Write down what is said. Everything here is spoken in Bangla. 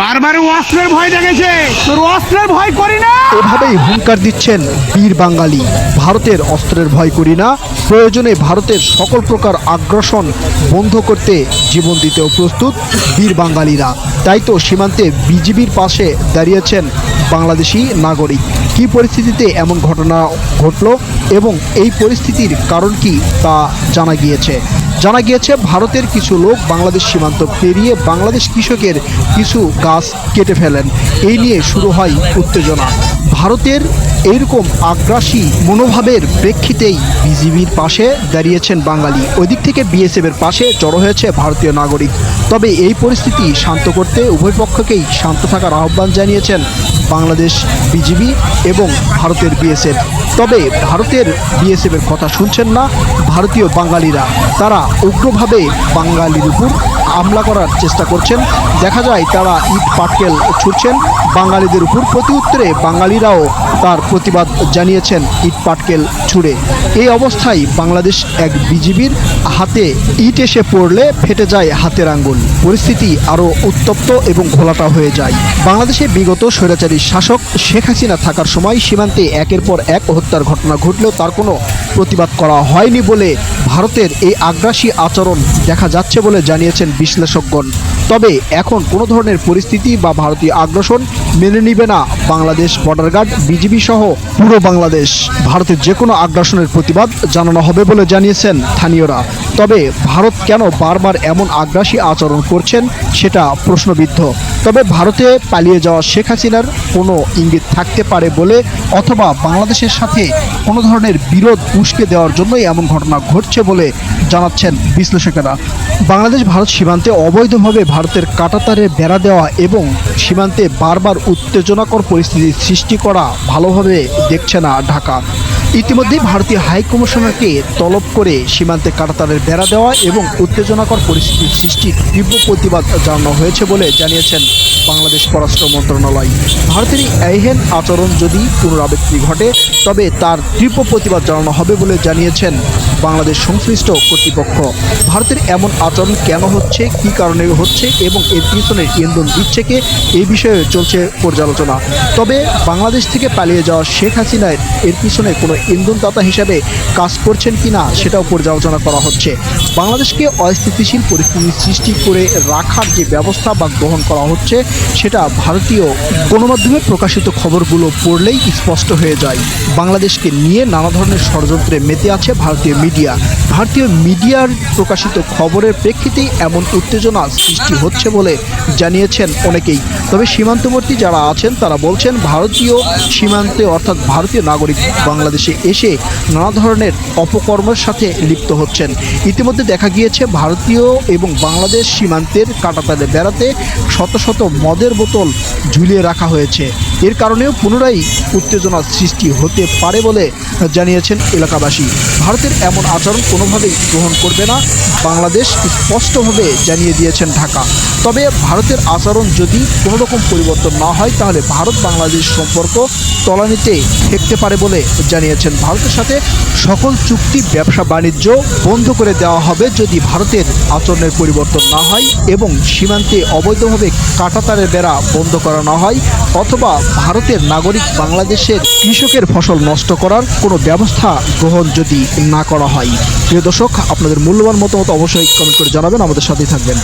বারবার অস্ত্রের ভয় দেখেছে। তোর অস্ত্রের ভয় করি না। এভাবেই হুঙ্কার দিচ্ছেন বীর বাঙালি। ভারতের অস্ত্রের ভয় করি না। প্রয়োজনে ভারতের সকল প্রকার আগ্রাসন বন্ধ করতে জীবন দিতেও প্রস্তুত বীর বাঙালিরা। তাই তো সীমান্তে বিজিবির পাশে দাঁড়িয়েছেন বাংলাদেশি নাগরিক। কি পরিস্থিতিতে এমন ঘটনা ঘটল এবং এই পরিস্থিতির কারণ কি তা জানা গিয়েছে। জানা গিয়েছে, ভারতের কিছু লোক বাংলাদেশ সীমান্ত পেরিয়ে বাংলাদেশ কৃষকের কিছু গাছ কেটে ফেলেন। এই নিয়ে শুরু হয় উত্তেজনা। ভারতের এইরকম আগ্রাসী মনোভাবের প্রেক্ষিতেই বিজিবির পাশে দাঁড়িয়েছেন বাঙালি। ওই দিক থেকে বিএসএফের পাশে জড়ো হয়েছে ভারতীয় নাগরিক। তবে এই পরিস্থিতি শান্ত করতে উভয় পক্ষকেই শান্ত থাকার আহ্বান জানিয়েছেন বাংলাদেশ বিজিবি এবং ভারতের বিএসএফ। তবে ভারতের বিএসএফের কথা শুনছেন না ভারতীয় বাঙালিরা। তারা উগ্রভাবে বাঙালির উপর হামলা করার চেষ্টা করছেন। দেখা যায় তারা ইট পাটকেল ছুটছেন বাঙালিদের উপর প্রতি উত্তরে বাঙালিরাও তার প্রতিবাদ জানিয়েছেন ইট পাটকেল ছুড়ে। এই অবস্থায় বাংলাদেশ এক বিজিবির হাতে ইট এসে পড়লে ফেটে যায় হাতের আঙ্গুল। পরিস্থিতি আরও উত্তপ্ত এবং ঘোলাটা হয়ে যায়। বাংলাদেশে বিগত স্বৈরাচারী শাসক শেখ হাসিনা থাকার সময় সীমান্তে একের পর এক হত্যার ঘটনা ঘটলেও তার কোনো প্রতিবাদ করা হয়নি বলে ভারতের এই আগ্রাসী আচরণ দেখা যাচ্ছে বলে জানিয়েছেন বিশ্লেষকগণ। তবে এখন কোনো ধরনের পরিস্থিতি বা ভারতীয় আগ্রাসন মেনে নিবে না বাংলাদেশ বর্ডার গার্ড বিজিবি সহ পুরো বাংলাদেশ। ভারতের যে কোনো আগ্রাসনের প্রতিবাদ জানানো হবে বলে জানিয়েছেন স্থানীয়রা। তবে ভারত কেন বারবার এমন আগ্রাসী আচরণ করছেন সেটা প্রশ্নবিদ্ধ। তবে ভারতে পালিয়ে যাওয়া শেখ হাসিনার কোনো ইঙ্গিত থাকতে পারে বলে অথবা বাংলাদেশের সাথে কোনো ধরনের বিরোধ উস্কে দেওয়ার জন্যই এমন ঘটনা ঘটছে বলে জানাচ্ছেন বিশ্লেষকেরা। বাংলাদেশ ভারত সীমান্তে অবৈধভাবে ভারতের কাটাতারে বেড়া দেওয়া এবং সীমান্তে বারবার উত্তেজনাকর পরিস্থিতি সৃষ্টি করা ভালোভাবে দেখছে না ঢাকা। ইতিমধ্যেই ভারতীয় হাই কমিশনারকে তলব করে সীমান্তে কাটাতারের বেড়া দেওয়া এবং উত্তেজনাকর পরিস্থিতির সৃষ্টির তীব্র প্রতিবাদ জানানো হয়েছে বলে জানিয়েছেন বাংলাদেশ পররাষ্ট্র মন্ত্রণালয়। ভারতের এহেন আচরণ যদি পুনরাবৃত্তি ঘটে, তবে তার তীব্র প্রতিবাদ জানানো হবে বলে জানিয়েছেন বাংলাদেশ সংশ্লিষ্ট কর্তৃপক্ষ। ভারতের এমন আচরণ কেন হচ্ছে, কী কারণে হচ্ছে এবং এর পিছনে ইন্ধন দিচ্ছে কে এই বিষয়ে চলছে পর্যালোচনা। তবে বাংলাদেশ থেকে পালিয়ে যাওয়া শেখ হাসিনার এর পিছনে কোনো ইন্ধনদাতা হিসেবে কাজ করছেন কিনা সেটাও পর্যালোচনা করা হচ্ছে। বাংলাদেশকে অস্থিতিশীল পরিস্থিতি সৃষ্টি করে রাখার যে ব্যবস্থা বা গ্রহণ করা হচ্ছে, সেটা ভারতীয় গণমাধ্যমে প্রকাশিত খবরগুলো পড়লেই স্পষ্ট হয়ে যায়। বাংলাদেশকে নিয়ে নানা ধরনের ষড়যন্ত্রে মেতে আছে ভারতীয় মিডিয়া। ভারতীয় মিডিয়ার প্রকাশিত খবরের প্রেক্ষিতেই এমন উত্তেজনা সৃষ্টি হচ্ছে বলে জানিয়েছেন অনেকেই। তবে সীমান্তবর্তী যারা আছেন, তারা বলছেন ভারতীয় সীমান্তে অর্থাৎ ভারতীয় নাগরিক বাংলাদেশে এসে নানা ধরনের অপকর্মের সাথে লিপ্ত হচ্ছেন। ইতিমধ্যে দেখা গিয়েছে, ভারতীয় এবং বাংলাদেশ সীমান্তের কাটাতারে বেড়াতে শত শত মদের বোতল ঝুলিয়ে রাখা হয়েছে। এর কারণেও পুনরায় উত্তেজনার সৃষ্টি হতে পারে বলে জানিয়েছেন এলাকাবাসী। ভারতের এমন আচরণ কোনোভাবেই গ্রহণ করবে না। বাংলাদেশ স্পষ্টভাবে জানিয়ে দিয়েছেন ঢাকা। তবে ভারতের আচরণ যদি কোনো রকম পরিবর্তন না হয়, তাহলে ভারত বাংলাদেশ সম্পর্ক তলানিতে ঠেকতে পারে বলে জানিয়েছেন। ভারতের সাথে সকল চুক্তি, ব্যবসা, বাণিজ্য বন্ধ করে দেওয়া হবে যদি ভারতের আচরণের পরিবর্তন না হয় এবং সীমান্তে অবৈধভাবে কাটাতারের বেড়া বন্ধ করা না হয়, অথবা ভারতের নাগরিক বাংলাদেশের কৃষকের ফসল নষ্ট করার কোনো ব্যবস্থা গ্রহণ যদি না করা হয়। প্রিয় দর্শক, আপনাদের মূল্যবান মতামত অবশ্যই কমেন্ট করে জানাবেন, আমাদের সাথেই থাকবেন।